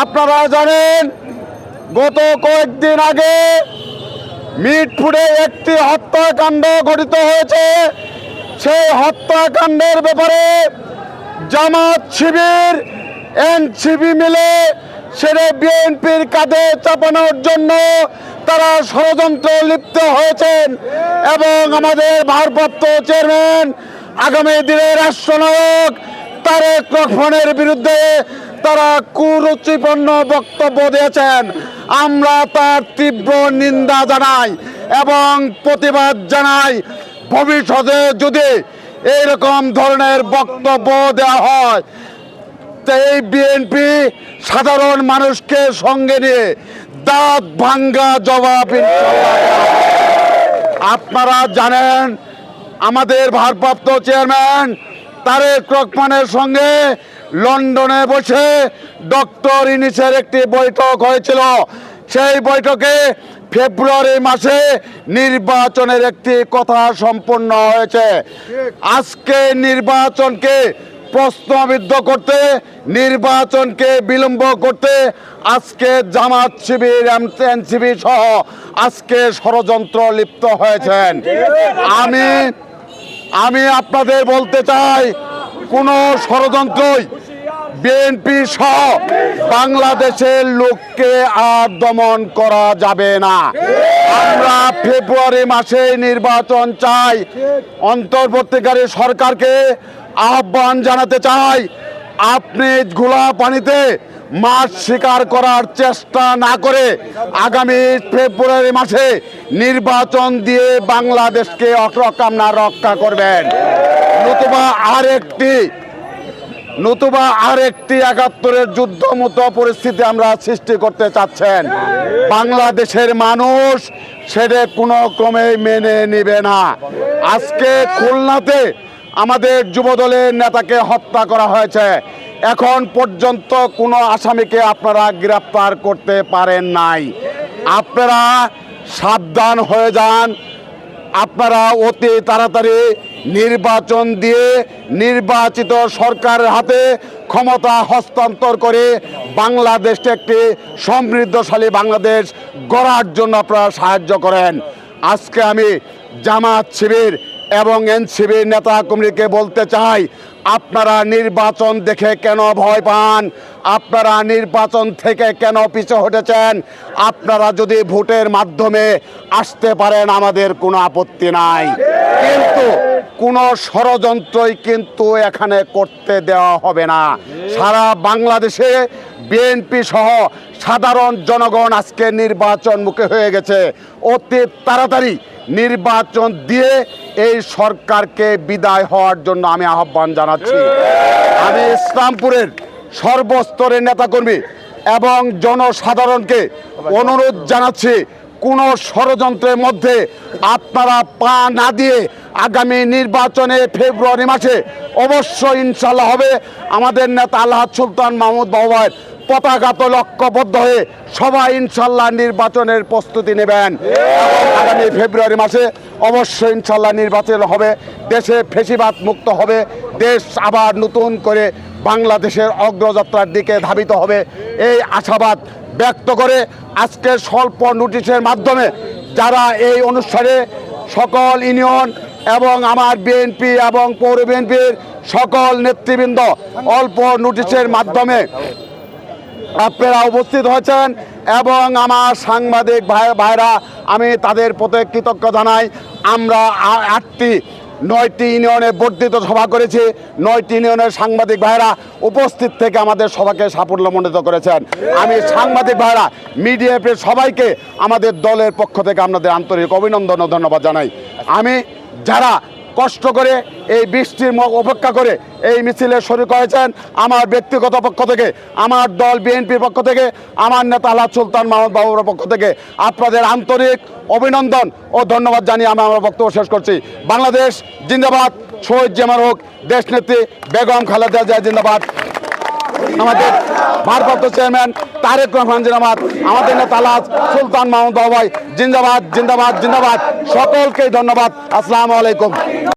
আপনারা জানেন, গত কয়েকদিন আগে মিটফুডে একটি হত্যাকাণ্ড ঘটিত হয়েছে। সেই হত্যাকাণ্ডের ব্যাপারে জামাত শিবির এনসিবি মিলে সেটা বিএনপির কাঁধে চাপানোর জন্য তারা ষড়যন্ত্র লিপ্ত হয়েছেন এবং আমাদের ভারপ্রাপ্ত চেয়ারম্যান, আগামী দিনের রাষ্ট্রনায়ক তারেক রহমানের বিরুদ্ধে তারা কুরুচিপূর্ণ বক্তব্য দিয়েছেন। আমরা তার তীব্র নিন্দা জানাই এবং প্রতিবাদ জানাই। ভবিষ্যতে যদি এইরকম ধরনের বক্তব্য দেওয়া হয় এই বিএনপি সাধারণ মানুষকে সঙ্গে নিয়ে দাঁত ভাঙ্গা জবাব আপনারা জানেন, আমাদের ভারপ্রাপ্ত চেয়ারম্যান তারেক রহমানের সঙ্গে লন্ডনে বসে ডক্টর ইনিসের একটি বৈঠক হয়েছিল। সেই বৈঠকে ফেব্রুয়ারি মাসে নির্বাচনের একটি কথা সম্পন্ন হয়েছে। আজকে নির্বাচনকে প্রশ্নবিদ্ধ করতে, নির্বাচনকে বিলম্ব করতে আজকে জামাত শিবির এনসিবি সহ আজকে ষড়যন্ত্র লিপ্ত হয়েছেন। আমি আমি আপনাদের বলতে চাই কোনো ষড়যন্ত্রই বিএনপি সহ বাংলাদেশের লোককে আর দমন করা যাবে না। আমরা ফেব্রুয়ারি মাসে নির্বাচন চাই। অন্তর্বর্তীকারী সরকারকে আহ্বান জানাতে চাই, আপনি ঘোলা পানিতে মাছ শিকার করার চেষ্টা না করে আগামী ফেব্রুয়ারি মাসে নির্বাচন দিয়ে বাংলাদেশকে অকামনা রক্ষা করবেন। নতুবা আরেকটি নতুবা আরেকটি একাত্তরের যুদ্ধ মতো পরিস্থিতি আমরা সৃষ্টি করতে চাচ্ছেন। বাংলাদেশের মানুষ সেটা কোনো ক্রমে মেনে নেবে না। আজকে খুলনাতে আমাদের যুবদলের নেতাকে হত্যা করা হয়েছে। এখন পর্যন্ত কোনো আসামিকে আপনারা গ্রেপ্তার করতে পারেন নাই। আপনারা সাবধান হয়ে যান আপনারা অতি তাড়াতাড়ি নির্বাচন দিয়ে নির্বাচিত সরকারের হাতে ক্ষমতা হস্তান্তর করে বাংলাদেশকে একটি সমৃদ্ধশালী বাংলাদেশ গড়ার জন্য আপনারা সাহায্য করেন। আজকে আমি জামাত শিবির এবং এনসিবির নেতা কর্মীকে বলতে চাই, আপনারা নির্বাচন দেখে কেন ভয় পান? আপনারা নির্বাচন থেকে কেন পিছু হটেছেন? আপনারা যদি ভোটের মাধ্যমে আসতে পারেন, আমাদের কোনো আপত্তি নাই। কিন্তু কোনো ষড়যন্ত্রই কিন্তু এখানে করতে দেওয়া হবে না। সারা বাংলাদেশে বিএনপি সহ সাধারণ জনগণ আজকে নির্বাচন মুখে হয়ে গেছে। অতি তাড়াতাড়ি নির্বাচন দিয়ে এই সরকারকে বিদায় হওয়ার জন্য আমি আহ্বান জানাচ্ছি। আমি ইসলামপুরের সর্বস্তরের নেতাকর্মী এবং জনসাধারণকে অনুরোধ জানাচ্ছি, কোনো ষড়যন্ত্রের মধ্যে আপনারা পা না দিয়ে আগামী নির্বাচনে ফেব্রুয়ারি মাসে অবশ্যই ইনশাল্লাহ হবে। আমাদের নেতা আল্লাহ সুলতান মাহমুদ বাবায়ের পতাকাত লক্ষ্যবদ্ধ হয়ে সবাই ইনশাল্লাহ নির্বাচনের প্রস্তুতি নেবেন। আগামী ফেব্রুয়ারি মাসে অবশ্যই ইনশাল্লাহ নির্বাচন হবে, দেশে ফেসিবাদ মুক্ত হবে, দেশ আবার নতুন করে বাংলাদেশের অগ্রযাত্রার দিকে ধাবিত হবে। এই আশাবাদ ব্যক্ত করে আজকে স্বল্প নোটিশের মাধ্যমে যারা এই অনুষ্ঠানে সকল ইউনিয়ন এবং আমার বিএনপি এবং পৌর বিএনপির সকল নেতৃবৃন্দ অল্প নোটিশের মাধ্যমে আপনারা উপস্থিত হয়েছেন এবং আমার সাংবাদিক ভাই ভাইরা, আমি তাদের প্রতি কৃতজ্ঞ জানাই। আমরা আটটি, নয়টি ইউনিয়নে বর্ধিত সভা করেছি। নয়টি ইউনিয়নের সাংবাদিক ভাইরা উপস্থিত থেকে আমাদের সভাকে সাফল্যমণ্ডিত করেছেন। আমি সাংবাদিক ভাইরা মিডিয়াপের সবাইকে আমাদের দলের পক্ষ থেকে আপনাদের আন্তরিক অভিনন্দন ও ধন্যবাদ জানাই। আমি, যারা কষ্ট করে এই বৃষ্টির ম- অপেক্ষা করে এই মিছিলে শরীর হয়েছেন আমার ব্যক্তিগত পক্ষ থেকে, আমার দল বিএনপির পক্ষ থেকে, আমার নেতা আল্লাহ সুলতান মাহমুদ বাবুর পক্ষ থেকে আপনাদের আন্তরিক অভিনন্দন ও ধন্যবাদ জানিয়ে আমি আমার বক্তব্য শেষ করছি। বাংলাদেশ জিন্দাবাদ, শহীদ জামার হোক, দেশনেত্রী বেগম খালেদা জিয়া জিন্দাবাদ। আমাদের ভারপ্রাপ্ত চেয়ারম্যান তারেক রহমান জিন্দাবাদ, আমাদের নেতা আলাজ সুলতান মাহমুদ বাবাই জিন্দাবাদ জিন্দাবাদ জিন্দাবাদ। সকলকে ধন্যবাদ। আসসালামু আলাইকুম।